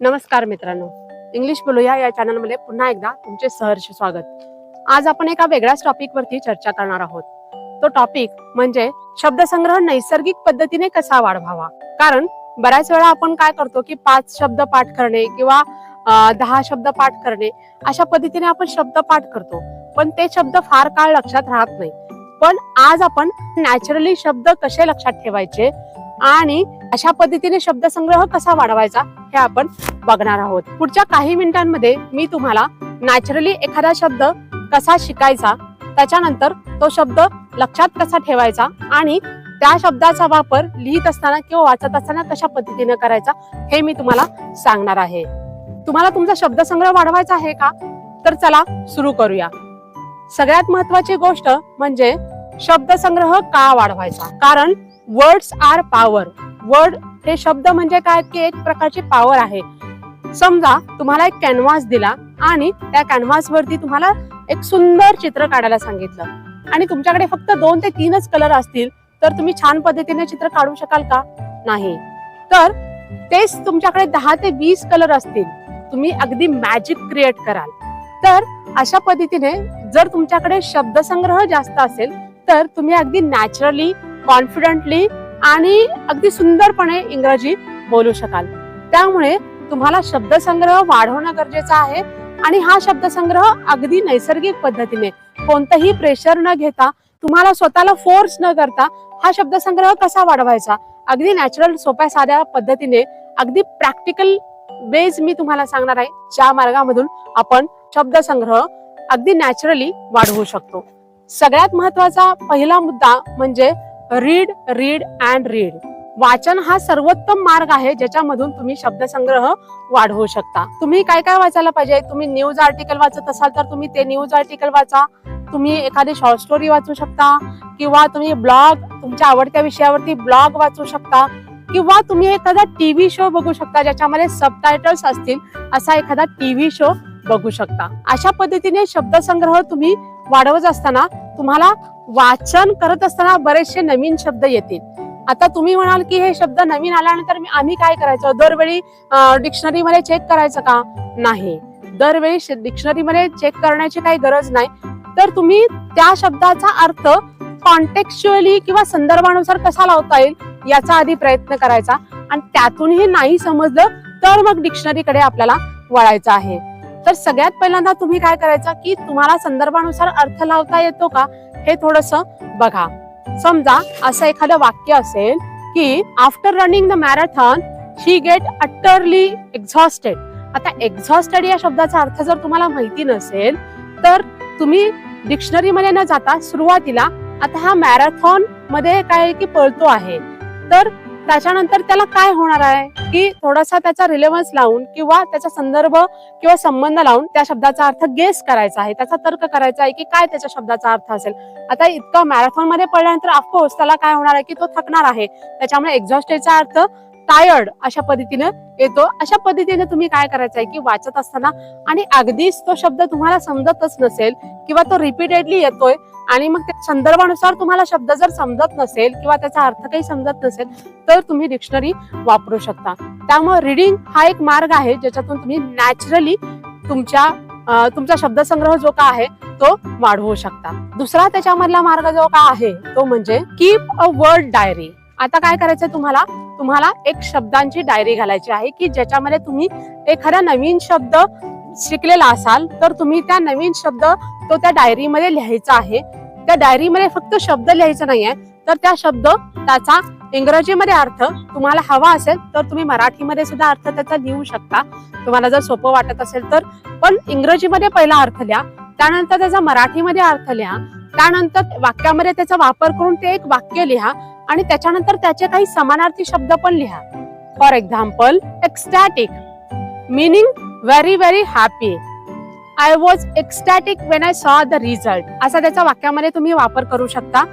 नमस्कार मित्रांनो. इंग्लिश बोलूया या चॅनलमध्ये पुन्हा एकदा तुमचे सहर्ष स्वागत. आज आपण एका वेगळ्याच टॉपिक वरती चर्चा करणार आहोत. तो टॉपिक म्हणजे शब्दसंग्रह नैसर्गिक पद्धतीने कसा वाढवावा? कारण बऱ्याच वेळा आपण काय करतो की पाच शब्द पाठ करणे किंवा दहा शब्द पाठ करणे अशा पद्धतीने आपण शब्द पाठ करतो. पण ते शब्द फार काळ लक्षात राहत नाही. पण आज आपण नॅचरली शब्द कसे लक्षात ठेवायचे? आणि अशा पद्धतीने शब्दसंग्रह कसा वाढवायचा हे आपण बघणार आहोत. पुढच्या काही मिनिटांमध्ये मी तुम्हाला नॅचरली एखादा शब्द कसा शिकायचा त्याच्यानंतर तो शब्द लक्षात कसा ठेवायचा आणि त्या शब्दाचा वापर लिहित असताना किंवा वाचत असताना कशा पद्धतीने करायचा हे मी तुम्हाला सांगणार आहे. तुम्हाला तुमचा शब्दसंग्रह वाढवायचा आहे का? तर चला सुरू करूया. सगळ्यात महत्वाची गोष्ट म्हणजे शब्दसंग्रह का वाढवायचा? कारण वर्ड्स आर पॉवर वर्ड हे शब्द म्हणजे काय? की एक प्रकारची पॉवर आहे. समजा तुम्हाला एक कॅनव्हास दिला आणि त्या कॅनव्हास वरती तुम्हाला एक सुंदर चित्र काढायला सांगितलं. आणि तुमच्याकडे फक्त दोन ते तीनच कलर असतील तर तुम्ही छान पद्धतीने चित्र काढू शकाल का? नाही. तर तेच तुमच्याकडे दहा ते वीस कलर असतील. तुम्ही अगदी मॅजिक क्रिएट कराल. तर अशा पद्धतीने जर तुमच्याकडे शब्दसंग्रह जास्त असेल तर तुम्ही अगदी नॅचरली कॉन्फिडंटली आणि अगदी सुंदरपणे इंग्रजी बोलू शकाल. त्यामुळे तुम्हाला शब्दसंग्रह वाढवणं गरजेचं आहे आणि हा शब्दसंग्रह अगदी नैसर्गिक पद्धतीने कोणतंही प्रेशर न घेता तुम्हाला स्वतःला फोर्स न करता हा शब्दसंग्रह कसा वाढवायचा? अगदी नॅचरल सोप्या साध्या पद्धतीने अगदी प्रॅक्टिकल बेज मी तुम्हाला सांगणार आहे. ज्या मार्गामधून आपण शब्दसंग्रह अगदी नॅचरली वाढवू शकतो. सगळ्यात महत्त्वाचा पहिला मुद्दा म्हणजे रीड रीड अँड रीड वाचन हा सर्वोत्तम मार्ग आहे ज्याच्यामधून तुम्ही शब्दसंग्रह वाढवू शकता. तुम्ही काय काय वाचायला पाहिजे? तुम्ही न्यूज आर्टिकल वाचत असाल तर तुम्ही ते न्यूज आर्टिकल वाचा. तुम्ही एखादी शॉर्ट स्टोरी वाचू शकता किंवा तुम्ही ब्लॉग तुमच्या आवडत्या विषयावरती ब्लॉग वाचू शकता किंवा तुम्ही एखादा टीव्ही शो बघू शकता ज्याच्यामध्ये सबटायटल्स असतील असा एखादा टीव्ही शो बघू शकता. अशा पद्धतीने शब्दसंग्रह तुम्ही वाढवत असताना तुम्हाला वाचन करत असताना बरेचसे नवीन शब्द येतील. आता तुम्ही म्हणाल की हे शब्द नवीन आल्यानंतर आम्ही काय करायचं? दरवेळी डिक्शनरी मध्ये चेक करायचं का? नाही. दरवेळी डिक्शनरी मध्ये चेक करण्याची काही गरज नाही. तर तुम्ही त्या शब्दाचा अर्थ कॉन्टेक्च्युअली किंवा संदर्भानुसार कसा लावता येईल याचा आधी प्रयत्न करायचा. आणि त्यातूनही नाही समजलं तर मग डिक्शनरीकडे आपल्याला वळायचं आहे. तर सगळ्यात पहिल्यांदा तुम्ही काय करायचं की तुम्हाला संदर्भानुसार अर्थ लावता येतो का? हे थोडस बघा. समजा असं एखादं वाक्य असेल की after running the marathon she get utterly exhausted आता एक्झॉस्टेड या शब्दाचा अर्थ जर तुम्हाला माहिती नसेल तर तुम्ही डिक्शनरी मध्ये न जाता सुरुवातीला आता हा मॅरेथॉनमध्ये काय आहे की पळतो आहे. तर त्याच्यानंतर त्याला काय होणार आहे? की थोडासा त्याचा रिलेव्हन्स लावून किंवा त्याचा संदर्भ किंवा संबंध लावून त्या शब्दाचा अर्थ गेस करायचा आहे. त्याचा तर्क करायचा आहे की काय त्याच्या शब्दाचा अर्थ असेल. आता इतका मॅरेथॉनमध्ये पडल्यानंतर ऑफकोर्स त्याला काय होणार आहे की तो थकणार आहे. त्याच्यामुळे एक्झॉस्टेडचा अर्थ टायर्ड अशा पद्धतीने येतो. अशा पद्धतीने तुम्ही काय करायचं आहे की वाचत असताना आणि अगदीच तो शब्द तुम्हाला समजतच नसेल किंवा तो रिपीटेडली येतोय आणि मग त्या संदर्भानुसार तुम्हाला शब्द जर समजत नसेल किंवा त्याचा अर्थ काही समजत नसेल तर तुम्ही डिक्शनरी वापरू शकता. त्यामुळे रिडिंग हा एक मार्ग आहे ज्याच्यातून तुम्ही नॅचरली तुमच्या तुमचा शब्दसंग्रह जो का आहे तो वाढवू शकता. दुसरा त्याच्यामधला मार्ग जो का आहे तो म्हणजे कीप अ वर्ड डायरी आता काय करायचंय तुम्हाला? तुम्हाला एक शब्दांची डायरी घालायची आहे की ज्याच्यामध्ये तुम्ही एखादा नवीन शब्द शिकलेला असाल तर तुम्ही त्या नवीन शब्द तो त्या डायरीमध्ये लिहायचा आहे. त्या डायरीमध्ये फक्त शब्द लिहायचा नाहीये तर त्या शब्द त्याचा इंग्रजीमध्ये अर्थ तुम्हाला हवा असेल तर तुम्ही मराठीमध्ये सुद्धा अर्थ त्याचा लिहू शकता. तुम्हाला जर सोपं वाटत असेल तर पण इंग्रजीमध्ये पहिला अर्थ लिहा त्यानंतर त्याचा मराठीमध्ये अर्थ लिहा त्यानंतर वाक्यामध्ये त्याचा वापर करून ते एक वाक्य लिहा आणि त्याच्यानंतर त्याचे काही समानार्थी शब्द पण लिहा. For example ecstatic meaning very very happy I was ecstatic when I saw the result असा त्याचा वाक्यामध्ये तुम्ही वापर करू शकता.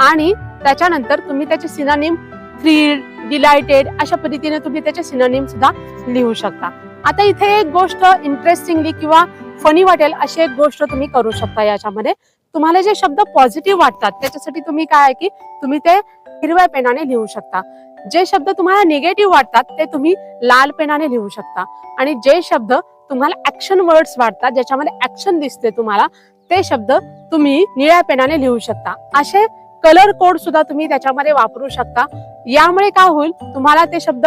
आणि त्याच्यानंतर तुम्ही त्याचे सिनानिम थ्रीड डिलायटेड अशा पद्धतीने तुम्ही त्याचे सिनानिम सुद्धा लिहू शकता. आता इथे एक गोष्ट इंटरेस्टिंगली किंवा फनी वाटेल अशी एक गोष्ट तुम्ही करू शकता याच्यामध्ये. तुम्हाला जे शब्द पॉझिटिव्ह वाटतात त्याच्यासाठी तुम्ही काय आहे की तुम्ही ते हिरव्या पेनाने लिहू शकता. जे शब्द तुम्हाला निगेटिव्ह वाटतात ते तुम्ही लाल पेनाने लिहू शकता. आणि जे शब्द तुम्हाला ऍक्शन वर्ड्स वाटतात ज्याच्यामध्ये ऍक्शन दिसते तुम्हाला ते शब्द तुम्ही निळ्या पेनाने लिहू शकता. असे कलर कोड सुद्धा तुम्ही त्याच्यामध्ये वापरू शकता. यामुळे काय होईल तुम्हाला ते शब्द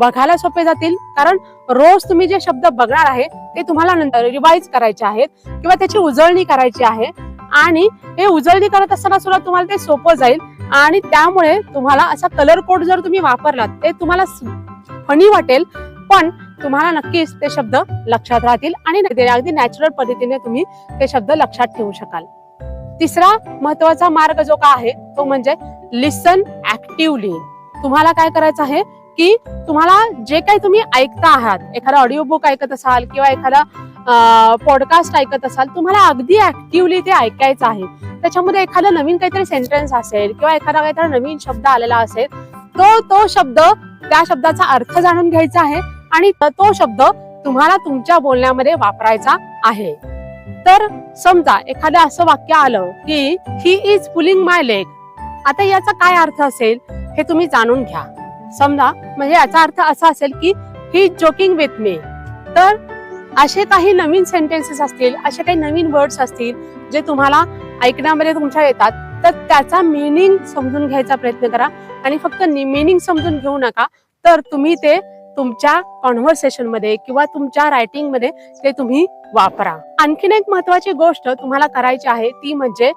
बघायला सोपे जातील. कारण रोज तुम्ही जे शब्द बघणार आहे ते तुम्हाला नंतर रिवाईज करायचे आहेत किंवा त्याची उजळणी करायची आहे. आणि हे उजळणी करत असताना सुद्धा तुम्हाला ते सोपं जाईल. आणि त्यामुळे तुम्हाला असा कलर कोड जर तुम्ही वापरलात ते तुम्हाला फनी वाटेल पण तुम्हाला नक्कीच ते शब्द लक्षात राहतील आणि ते अगदी नॅचरल पद्धतीने तुम्ही ते शब्द लक्षात ठेवू शकाल. तिसरा महत्त्वाचा मार्ग जो का आहे तो म्हणजे लिसन ऍक्टिव्हली तुम्हाला काय करायचं आहे की तुम्हाला जे काही तुम्ही ऐकता आहात एखादा ऑडिओ बुक ऐकत असाल किंवा एखादा पॉडकास्ट ऐकत असाल तुम्हाला अगदी ऍक्टिव्हली ते ऐकायचं आहे. त्याच्यामध्ये एखादा नवीन काहीतरी सेंटेन्स असेल किंवा एखादा काहीतरी नवीन शब्द आलेला असेल तो तो शब्द त्या शब्दाचा अर्थ जाणून घ्यायचा आहे आणि तो शब्द तुम्हाला तुमच्या बोलण्यामध्ये वापरायचा आहे. तर समजा एखादं असं वाक्य आलं की he is pulling my leg आता याचा काय अर्थ असेल हे तुम्ही जाणून घ्या. समजा म्हणजे याचा अर्थ असा असेल की ही जोकिंग विथ मी तर असे काही नवीन सेंटेन्सेस असतील असे काही नवीन वर्ड्स असतील जे तुम्हाला ऐकण्यामध्ये तुमच्या येतात तर त्याचा मिनिंग समजून घ्यायचा प्रयत्न करा. आणि फक्त मिनिंग समजून घेऊ नका तर तुम्ही ते तुमच्या कॉन्व्हर्सेशनमध्ये किंवा तुमच्या रायटिंगमध्ये ते तुम्ही वापरा. आणखीन एक महत्वाची गोष्ट तुम्हाला करायची आहे ती म्हणजे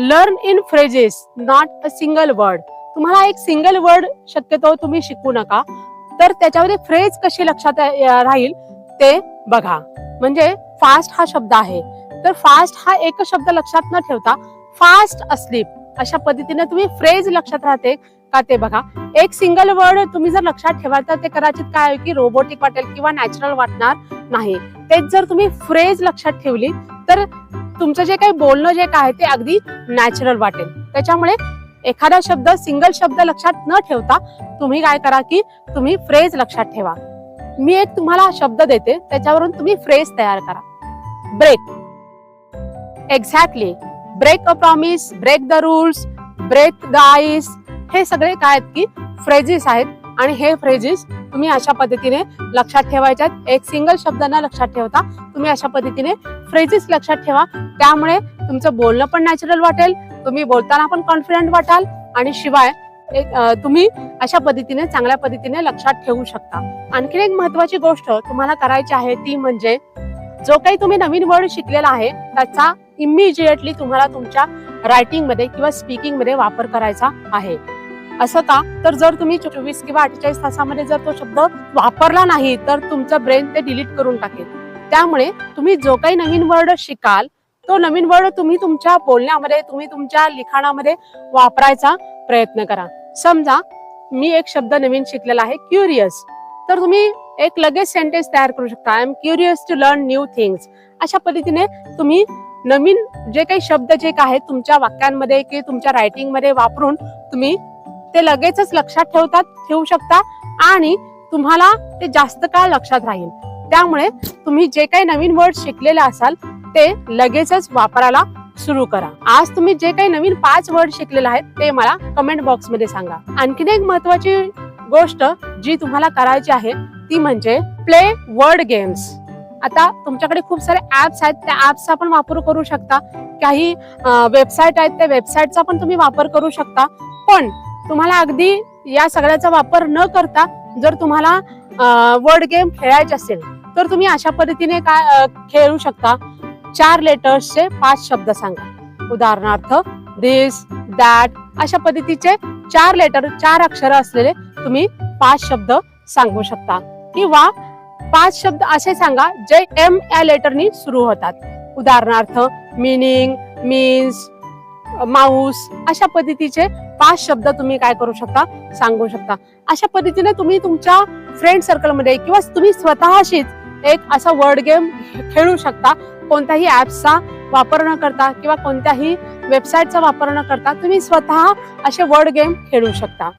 learn in phrases not a single word तुम्हाला एक सिंगल वर्ड शक्यतो तुम्ही शिकू नका तर त्याच्यामध्ये फ्रेज कशी लक्षात राहील ते बघा. म्हणजे फास्ट हा शब्द आहे. तर फास्ट हा एक शब्द लक्षात न ठेवता फास्ट अस्लीप अशा पद्धतीने तुम्ही फ्रेज लक्षात राहते का ते बघा. एक सिंगल वर्ड तुम्ही जर लक्षात ठेवाल तर ते कदाचित काय आहे की रोबोटिक वाटेल किंवा नॅचरल वाटणार नाही. तेच जर तुम्ही फ्रेज लक्षात ठेवली तर तुमचं जे काही बोलणं जे काय आहे ते अगदी नॅचरल वाटेल. त्याच्यामुळे एखादा शब्द सिंगल शब्द लक्षात न ठेवता तुम्ही काय करा की तुम्ही फ्रेज लक्षात ठेवा. मी एक तुम्हाला शब्द देते त्याच्यावरून तुम्ही फ्रेज तयार करा. Break exactly break a promise break the rules break the ice हे सगळे काय आहेत की फ्रेजेस आहेत आणि हे फ्रेजेस तुम्ही अशा पद्धतीने लक्षात ठेवायच्यात. एक सिंगल शब्द न लक्षात ठेवता तुम्ही अशा पद्धतीने फ्रेजेस लक्षात ठेवा. त्यामुळे तुमचं बोलणं पण नॅचरल वाटेल तुम्ही बोलताना पण कॉन्फिडंट वाटाल आणि शिवाय तुम्ही अशा पद्धतीने चांगल्या पद्धतीने लक्षात ठेवू शकता. आणखीन एक महत्वाची गोष्ट तुम्हाला करायची आहे ती म्हणजे जो काही तुम्ही नवीन वर्ड शिकलेला आहे त्याचा इमिजिएटली तुम्हाला तुमच्या रायटिंगमध्ये किंवा स्पीकिंगमध्ये वापर करायचा आहे. असं का? तर जर तुम्ही चोवीस किंवा अठ्ठेचाळीस तासामध्ये जर तो शब्द वापरला नाही तर तुमचं ब्रेन ते डिलीट करून टाकेल. त्यामुळे तुम्ही जो काही नवीन वर्ड शिकाल तो नवीन वर्ड तुम्ही तुमच्या बोलण्यामध्ये तुम्ही तुमच्या लिखाणामध्ये वापरायचा प्रयत्न करा. समजा मी एक शब्द नवीन शिकलेला आहे क्युरियस तर तुम्ही एक लगेच सेंटेन्स तयार करू शकता. I am curious to learn new things अशा पद्धतीने तुम्ही नवीन जे काही शब्द जे काय आहेत तुमच्या वाक्यांमध्ये किंवा तुमच्या रायटिंगमध्ये वापरून तुम्ही ते लगेचच लक्षात ठेवतात ठेवू शकता आणि तुम्हाला ते जास्त काळ लक्षात राहील. त्यामुळे तुम्ही जे काही नवीन वर्ड शिकलेले असाल ते लगेचच वापरायला सुरू करा. आज तुम्ही जे काही नवीन पाच वर्ड शिकलेले आहेत ते मला कमेंट बॉक्समध्ये सांगा. आणखीन एक महत्वाची गोष्ट जी तुम्हाला करायची आहे ती म्हणजे प्ले वर्ड गेम्स आता तुमच्याकडे खूप सारे ऍप्स आहेत त्या ऍप्सचा पण वापर करू शकता. काही वेबसाईट आहेत त्या वेबसाईटचा पण तुम्ही वापर करू शकता. पण तुम्हाला अगदी या सगळ्याचा वापर न करता जर तुम्हाला वर्ड गेम खेळायचे असेल तर तुम्ही अशा पद्धतीने काय खेळू शकता. चार लेटर्सचे पाच शब्द सांगा. उदाहरणार्थ दिस दॅट अशा पद्धतीचे चार लेटर चार अक्षर असलेले तुम्ही पाच शब्द सांगू शकता. किंवा पाच शब्द असे सांगा जे एम या लेटरनी सुरू होतात. उदाहरणार्थ मिनिंग मीन्स माऊस अशा पद्धतीचे पाच शब्द तुम्ही काय करू शकता? सांगू शकता. अशा पद्धतीने तुम्ही तुमच्या फ्रेंड सर्कलमध्ये किंवा तुम्ही स्वतःशीच एक असा वर्ड गेम खेळू शकता. कोणत्याही ऍप्सचा वापर न करता किंवा कोणत्याही वेबसाईटचा वापर न करता तुम्ही स्वतः असे वर्ड गेम खेळू शकता.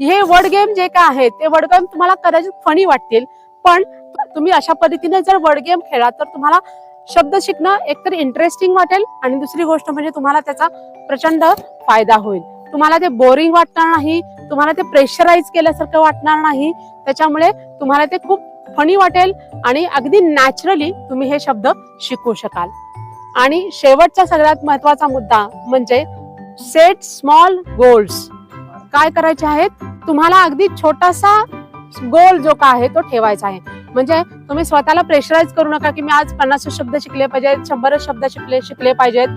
हे वर्ड गेम जे काय आहेत ते वर्ड गेम तुम्हाला कदाचित फणी वाटतील पण तुम्ही अशा पद्धतीने जर वर्ड गेम खेळा तर तुम्हाला शब्द शिकणं एकतर इंटरेस्टिंग वाटेल आणि दुसरी गोष्ट म्हणजे तुम्हाला त्याचा प्रचंड फायदा होईल. तुम्हाला ते बोरिंग वाटणार नाही तुम्हाला ते प्रेशराईज केल्यासारखं वाटणार नाही त्याच्यामुळे तुम्हाला ते खूप फनी वाटेल आणि अगदी नॅचरली तुम्ही हे शब्द शिकू शकाल. आणि शेवटचा सगळ्यात महत्त्वाचा मुद्दा म्हणजे सेट स्मॉल गोल्स काय करायचे आहेत? तुम्हाला अगदी छोटासा गोल जो का आहे तो ठेवायचा आहे. म्हणजे तुम्ही स्वतःला प्रेशराईज करू नका की मी आज पन्नास शब्द शिकले पाहिजेत शंभरच शब्द शिकले शिकले पाहिजेत.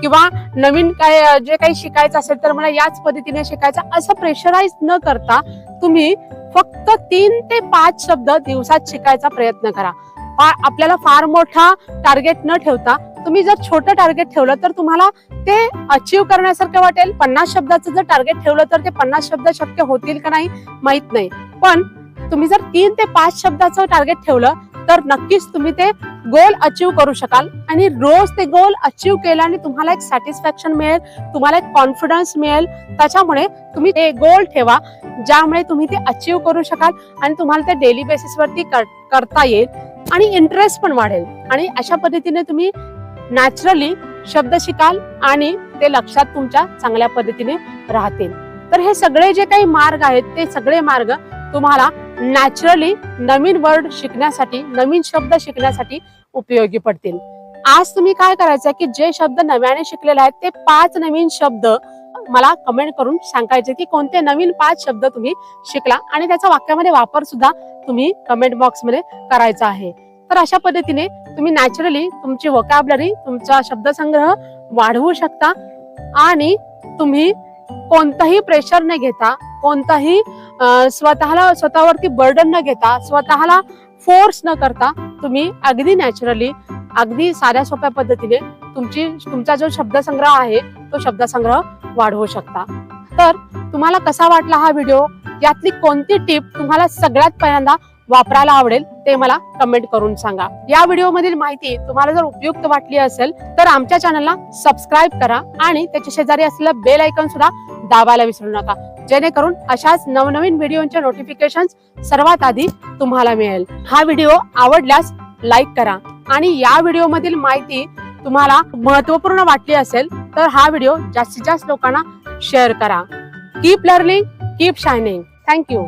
किंवा नवीन काय जे काही शिकायचं असेल तर मला याच पद्धतीने शिकायचं. असं प्रेशराईज न करता तुम्ही फक्त तीन ते पाच शब्द दिवसात शिकायचा प्रयत्न करा. आपल्याला फार मोठा टार्गेट न ठेवता तुम्ही जर छोटं टार्गेट ठेवलं तर तुम्हाला ते अचीव करण्यासारखं वाटेल. पन्नास शब्दाचं जर टार्गेट ठेवलं तर ते पन्नास शब्द शक्य होतील का नाही माहीत नाही. पण तुम्ही जर तीन ते पाच शब्दाचं टार्गेट ठेवलं तर नक्कीच तुम्ही ते गोल अचीव करू शकाल. आणि रोज ते गोल अचीव केल्याने तुम्हाला एक सॅटिस्फॅक्शन मिळेल तुम्हाला एक कॉन्फिडन्स मिळेल. त्याच्यामुळे तुम्ही ते गोल ठेवा ज्यामुळे तुम्ही ते अचीव करू शकाल आणि तुम्हाला ते डेली बेसिसवरती करता येईल आणि इंटरेस्ट पण वाढेल. आणि अशा पद्धतीने तुम्ही नॅचरली शब्द शिकाल आणि ते लक्षात तुमच्या चांगल्या पद्धतीने राहतील. तर हे सगळे जे काही मार्ग आहेत ते सगळे मार्ग तुम्हाला नॅचरली नवीन वर्ड शिकण्यासाठी नवीन शब्द शिकण्यासाठी उपयोगी पडतील. आज तुम्ही काय करायचं की जे शब्द नव्याने शिकलेले आहेत ते पाच नवीन शब्द मला कमेंट करून सांगायचे की कोणते नवीन पाच शब्द तुम्ही शिकला आणि त्याचा वाक्यामध्ये वापर सुद्धा तुम्ही कमेंट बॉक्समध्ये करायचा आहे. तर अशा पद्धतीने तुम्ही नॅचरली तुमची वोकॅबलरी तुमचा शब्दसंग्रह वाढवू शकता आणि तुम्ही कोणतंही प्रेशर न घेता कोणताही स्वतःला स्वतःवरती बर्डन न घेता स्वतःला फोर्स न करता तुम्ही अगदी नॅचरली अगदी साध्या सोप्या पद्धतीने तुमची तुमचा जो शब्दसंग्रह आहे तो शब्दसंग्रह वाढवू शकता. तर तुम्हाला कसा वाटला हा व्हिडिओ यातली कोणती टिप तुम्हाला सगळ्यात पहिल्यांदा वापरायला आवडेल ते मला कमेंट करून सांगा. या व्हिडिओ मधील माहिती तुम्हाला जर उपयुक्त वाटली असेल तर आमच्या चॅनलला सबस्क्राईब करा आणि त्याच्या शेजारी असलेलं बेल ऐकन सुद्धा दाबायला विसरू नका. जेणेकरून अशाच नवनवीन व्हिडिओच्या नोटिफिकेशन सर्वात आधी तुम्हाला मिळेल. हा व्हिडिओ आवडल्यास लाईक करा आणि या व्हिडिओ मधील माहिती तुम्हाला महत्त्वपूर्ण वाटली असेल तर हा व्हिडिओ जास्तीत जास्त लोकांना शेअर करा. Keep learning keep shining thank you